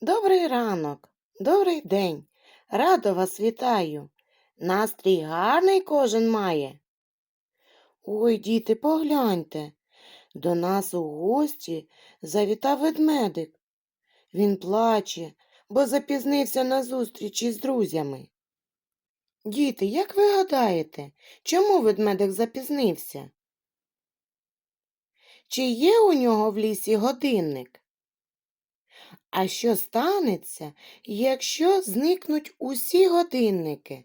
Добрий ранок, добрий день. Радо вас вітаю. Настрій гарний кожен має. Ой, діти, погляньте. До нас у гості завітав ведмедик. Він плаче, бо запізнився на зустріч із друзями. Діти, як ви гадаєте, чому ведмедик запізнився? Чи є у нього в лісі годинник? А що станеться, якщо зникнуть усі годинники?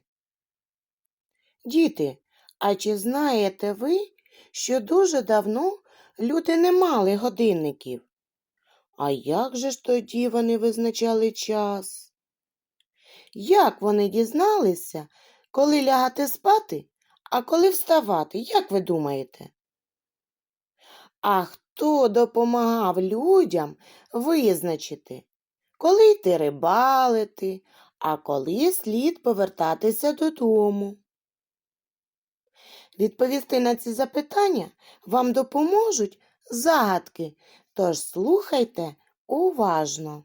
Діти, а чи знаєте ви, що дуже давно люди не мали годинників? А як же ж тоді вони визначали час? Як вони дізналися, коли лягати спати, а коли вставати, як ви думаєте? А допомагав людям визначити, коли йти рибалити, а коли слід повертатися додому? Відповісти на ці запитання вам допоможуть загадки, тож слухайте уважно.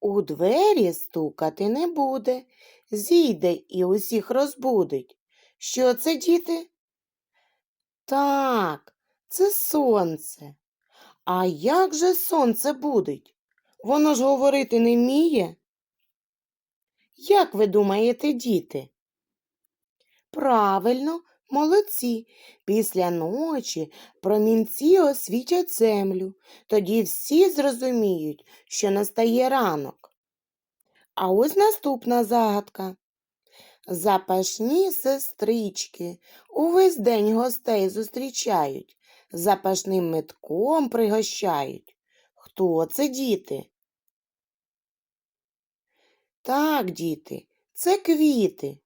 У двері стукати не буде, зійде і усіх розбудить. Що це, діти? Так, це сонце. А як же сонце будить? Воно ж говорити не вміє. Як ви думаєте, діти? Правильно, молодці. Після ночі промінці освітять землю. Тоді всі зрозуміють, що настає ранок. А ось наступна загадка. Запашні сестрички увесь день гостей зустрічають, запашним метком пригощають. Хто це діти? Так, діти, це квіти.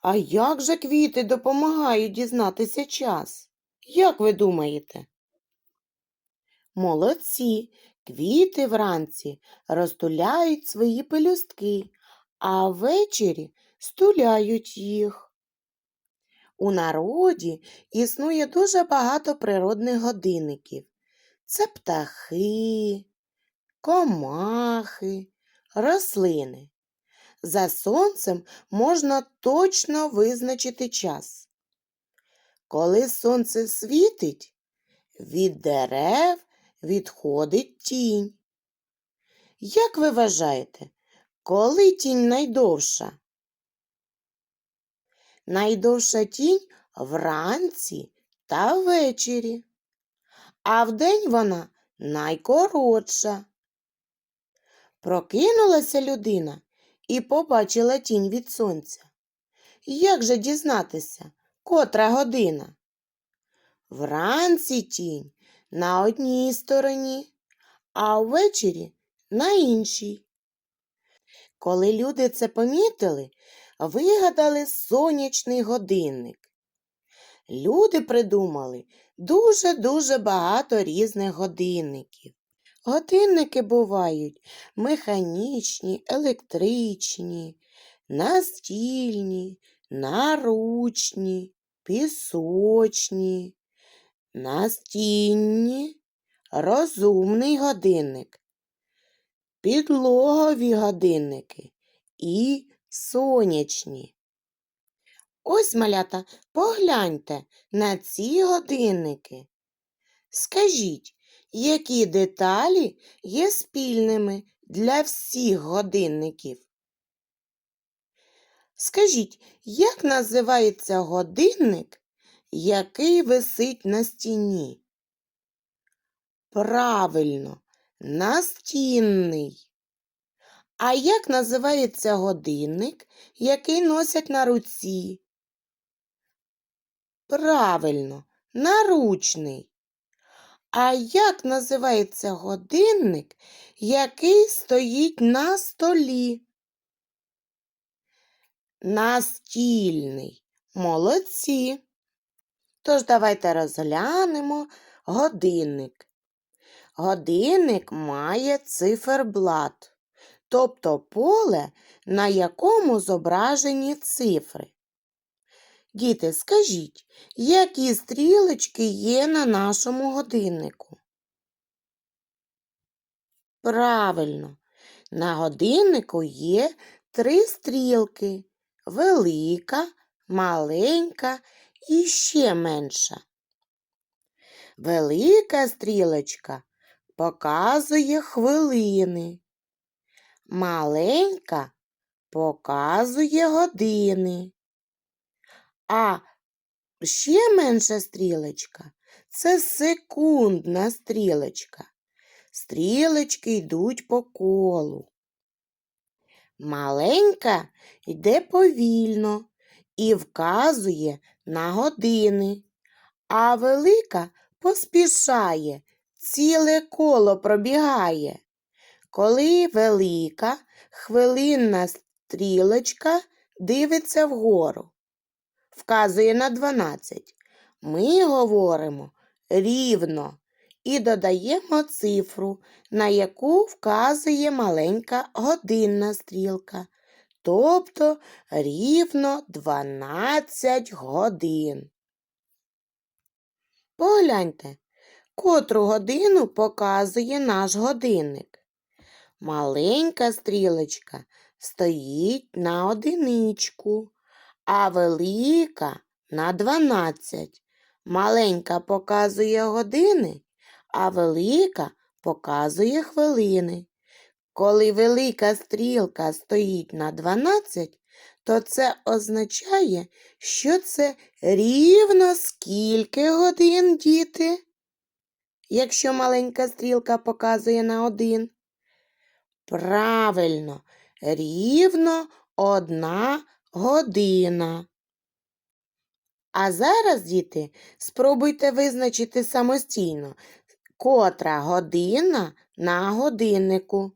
А як же квіти допомагають дізнатися час? Як ви думаєте? Молодці, квіти вранці розтуляють свої пелюстки, а ввечері стуляють їх. У народі існує дуже багато природних годинників. Це птахи, комахи, рослини. За сонцем можна точно визначити час. Коли сонце світить, від дерев відходить тінь. Як ви вважаєте, коли тінь найдовша? Найдовша тінь вранці та ввечері, а вдень вона найкоротша. Прокинулася людина і побачила тінь від сонця. Як же дізнатися, котра година? Вранці тінь на одній стороні, а ввечері на іншій. Коли люди це помітили, вигадали сонячний годинник. Люди придумали дуже-дуже багато різних годинників. Годинники бувають механічні, електричні, настільні, наручні, пісочні, настінні, розумний годинник, підлогові годинники і сонячні. Ось, малята, погляньте на ці годинники. Скажіть, які деталі є спільними для всіх годинників? Скажіть, як називається годинник, який висить на стіні? Правильно, настінний. А як називається годинник, який носять на руці? Правильно, наручний. А як називається годинник, який стоїть на столі? Настільний. Молодці. Тож давайте розглянемо годинник. Годинник має циферблат, тобто поле, на якому зображені цифри. Діти, скажіть, які стрілочки є на нашому годиннику? Правильно, на годиннику є три стрілки велика, маленька і ще менша. Велика стрілочка показує хвилини. Маленька показує години. А ще менша стрілочка це секундна стрілочка. Стрілочки йдуть по колу. Маленька йде повільно і вказує на години, а велика поспішає, ціле коло пробігає. Коли велика хвилинна стрілочка дивиться вгору, вказує на 12. Ми говоримо рівно і додаємо цифру, на яку вказує маленька годинна стрілка, тобто рівно 12 годин. Погляньте, котру годину показує наш годинник. Маленька стрілочка стоїть на одиничку, а велика на 12. Маленька показує години, а велика показує хвилини. Коли велика стрілка стоїть на 12, то це означає, що це рівно скільки годин, діти? Якщо маленька стрілка показує на 1. Правильно, рівно одна година. А зараз, діти, спробуйте визначити самостійно, котра година на годиннику.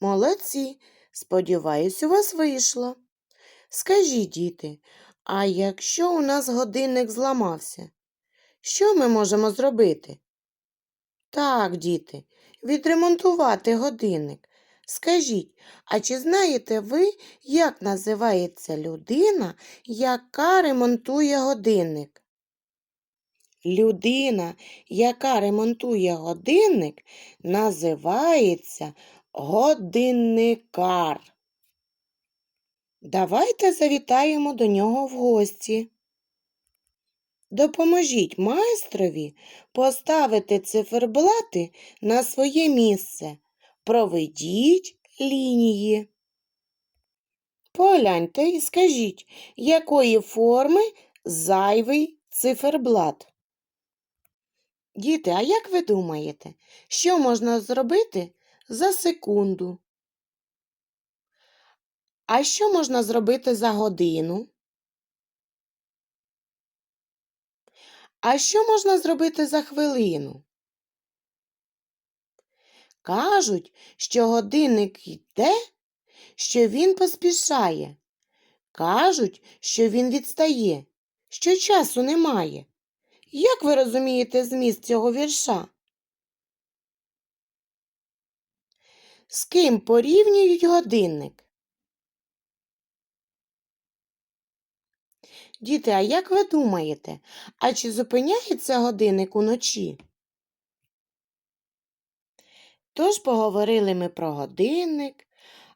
Молодці. Сподіваюсь, у вас вийшло. Скажіть, діти, а якщо у нас годинник зламався, що ми можемо зробити? Так, діти, відремонтувати годинник. Скажіть, а чи знаєте ви, як називається людина, яка ремонтує годинник? Людина, яка ремонтує годинник, називається годинникар. Давайте завітаємо до нього в гості. Допоможіть майстрові поставити циферблати на своє місце. Проведіть лінії. Погляньте і скажіть, якої форми зайвий циферблат. Діти, а як ви думаєте, що можна зробити за секунду? А що можна зробити за годину? А що можна зробити за хвилину? Кажуть, що годинник йде, що він поспішає. Кажуть, що він відстає, що часу немає. Як ви розумієте зміст цього вірша? З ким порівнюють годинник? Діти, а як ви думаєте, а чи зупиняється годинник уночі? Тож поговорили ми про годинник,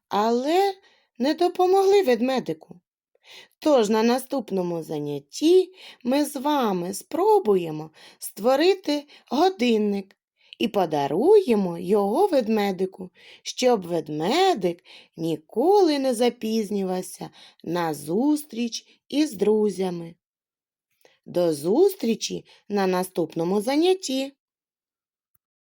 але не допомогли ведмедику. Тож на наступному занятті ми з вами спробуємо створити годинник і подаруємо його ведмедику, щоб ведмедик ніколи не запізнювався на зустріч із друзями. До зустрічі на наступному занятті!